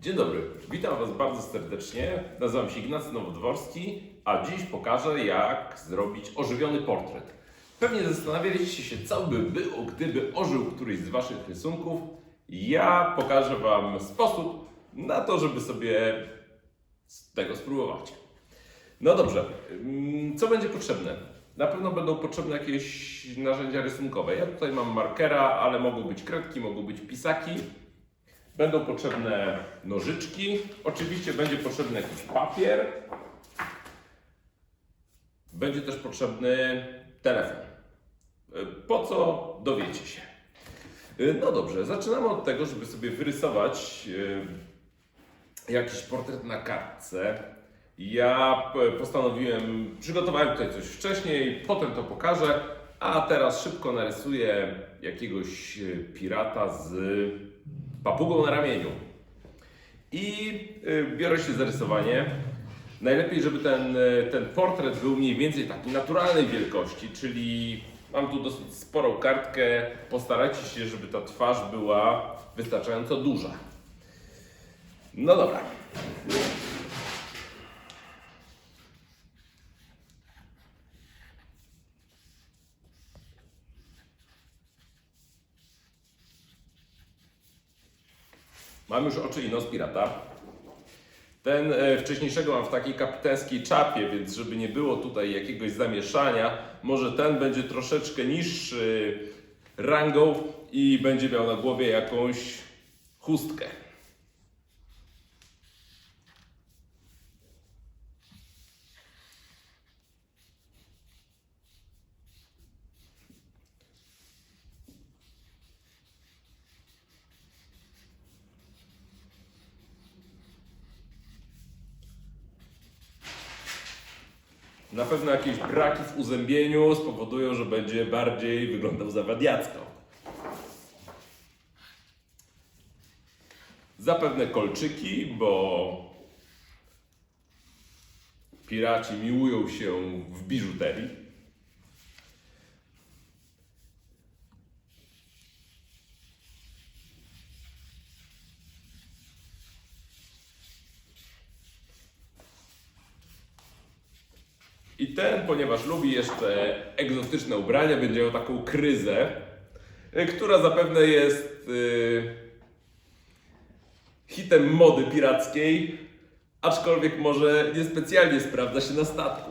Dzień dobry, witam Was bardzo serdecznie. Nazywam się Ignacy Nowodworski, a dziś pokażę, jak zrobić ożywiony portret. Pewnie zastanawialiście się, co by było, gdyby ożył któryś z Waszych rysunków. Ja pokażę Wam sposób na to, żeby sobie tego spróbować. No dobrze, mm, co będzie potrzebne? Na pewno będą potrzebne jakieś narzędzia rysunkowe. Ja tutaj mam markera, ale mogą być kredki, mogą być pisaki. Będą potrzebne nożyczki. Oczywiście będzie potrzebny jakiś papier. Będzie też potrzebny telefon. Po co dowiecie się? No dobrze, zaczynamy od tego, żeby sobie wyrysować y, jakiś portret na kartce. Ja postanowiłem, przygotowałem tutaj coś wcześniej, potem to pokażę, a teraz szybko narysuję jakiegoś y, pirata z papugą na ramieniu. I y, biorę się za rysowanie. Najlepiej, żeby ten, y, ten portret był mniej więcej taki naturalnej wielkości, czyli mam tu dosyć sporą kartkę. Postarajcie się, żeby ta twarz była wystarczająco duża. No dobra. Mam już oczy i nos pirata. Ten e, wcześniejszego mam w takiej kapitańskiej czapie, więc żeby nie było tutaj jakiegoś zamieszania, może ten będzie troszeczkę niższy rangą i będzie miał na głowie jakąś chustkę. Na pewno jakieś braki w uzębieniu spowodują, że będzie bardziej wyglądał zawadiacko. Zapewne kolczyki, bo piraci miłują się w biżuterii. I ten, ponieważ lubi jeszcze egzotyczne ubrania, będzie miał taką kryzę, y, która zapewne jest y, hitem mody pirackiej, aczkolwiek może niespecjalnie sprawdza się na statku.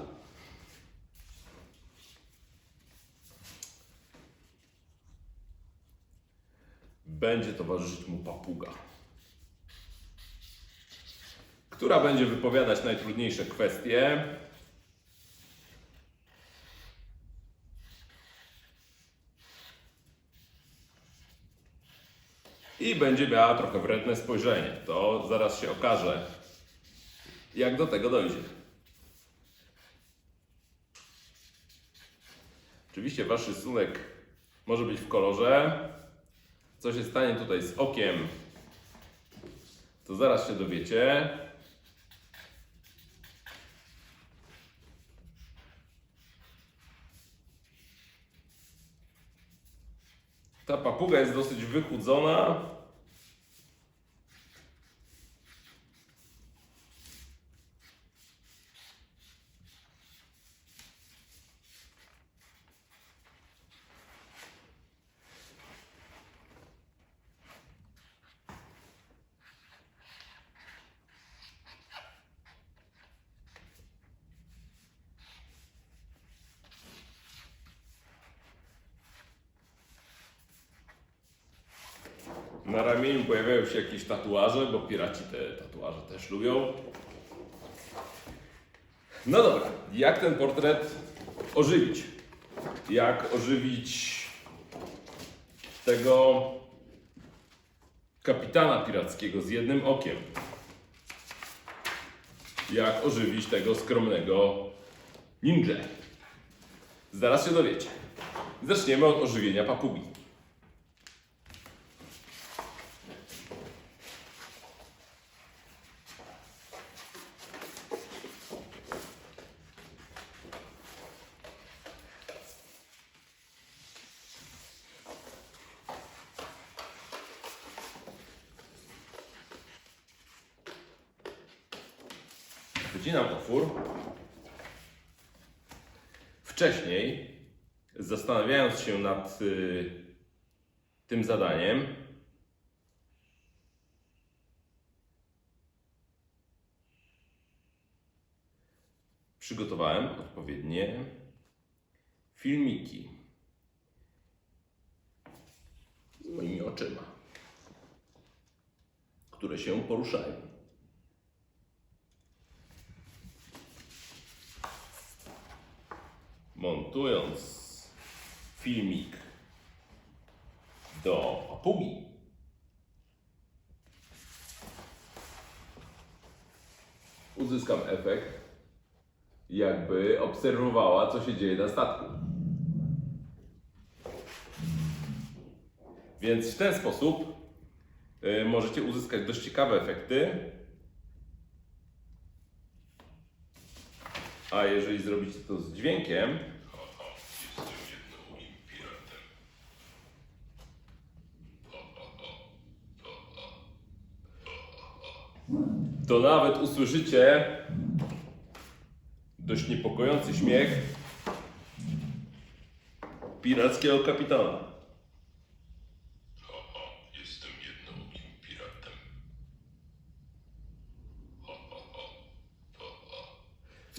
Będzie towarzyszyć mu papuga, która będzie wypowiadać najtrudniejsze kwestie. I będzie miała trochę wredne spojrzenie. To zaraz się okaże, jak do tego dojdzie. Oczywiście wasz rysunek może być w kolorze. Co się stanie tutaj z okiem, to zaraz się dowiecie. Ta papuga jest dosyć wychudzona. Na ramieniu pojawiają się jakieś tatuaże, bo piraci te tatuaże też lubią. No dobra, jak ten portret ożywić? Jak ożywić tego kapitana pirackiego z jednym okiem? Jak ożywić tego skromnego ninja? Zaraz się dowiecie. Zaczniemy od ożywienia papugi. Wycinam otwór. Wcześniej, zastanawiając się nad y, tym zadaniem, przygotowałem odpowiednie filmiki z moimi oczyma, które się poruszają. Montując filmik do papugi, uzyskam efekt, jakby obserwowała, co się dzieje na statku. Więc w ten sposób y, możecie uzyskać dość ciekawe efekty. A jeżeli zrobicie to z dźwiękiem, to nawet usłyszycie dość niepokojący śmiech pirackiego kapitana.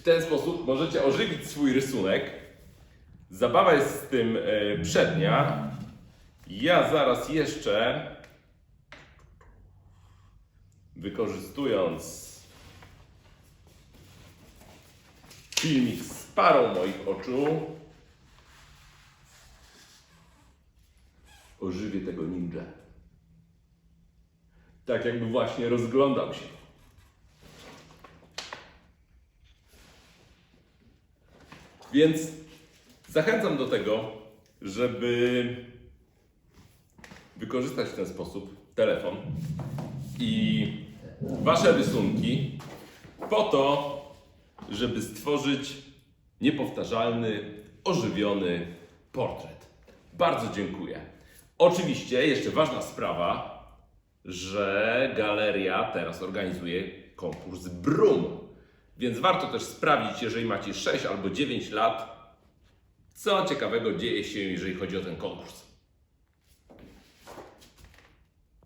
Ten sposób możecie ożywić swój rysunek. Zabawa jest z tym e, przednia. Ja zaraz jeszcze, wykorzystując filmik z parą moich oczu, ożywię tego ninja. Tak jakby właśnie rozglądał się. Więc zachęcam do tego, żeby wykorzystać w ten sposób telefon i wasze rysunki po to, żeby stworzyć niepowtarzalny, ożywiony portret. Bardzo dziękuję. Oczywiście jeszcze ważna sprawa, że galeria teraz organizuje konkurs Brum. Więc warto też sprawdzić, jeżeli macie 6 albo 9 lat, co ciekawego dzieje się, jeżeli chodzi o ten konkurs.